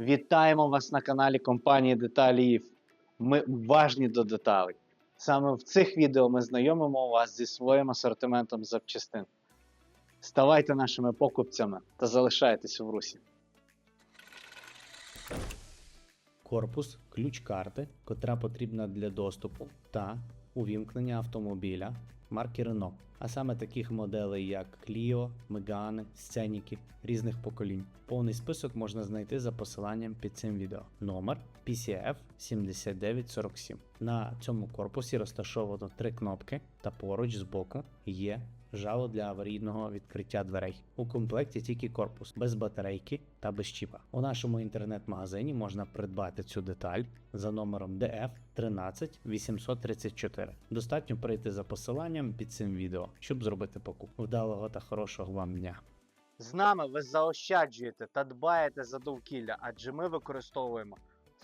Вітаємо вас на каналі компанії Деталіїв. Ми уважні до деталей. Саме в цих відео ми знайомимо вас зі своїм асортиментом запчастин. Ставайте нашими покупцями та залишайтесь в русі. корпус, ключ карти, котра потрібна для доступу та увімкнення автомобіля марки Renault, а саме таких моделей як Clio, Megane, Сценіки різних поколінь. Повний список можна знайти за посиланням під цим відео. Номер PCF 7947. На цьому корпусі розташовано три кнопки, та поруч збоку є жало для аварійного відкриття дверей. У комплекті тільки корпус без батарейки та без чіпа. У нашому інтернет-магазині можна придбати цю деталь за номером DF 13834. Достатньо перейти за посиланням під цим відео, щоб зробити покупку. Вдалого та хорошого вам дня! З нами ви заощаджуєте та дбаєте за довкілля, адже ми використовуємо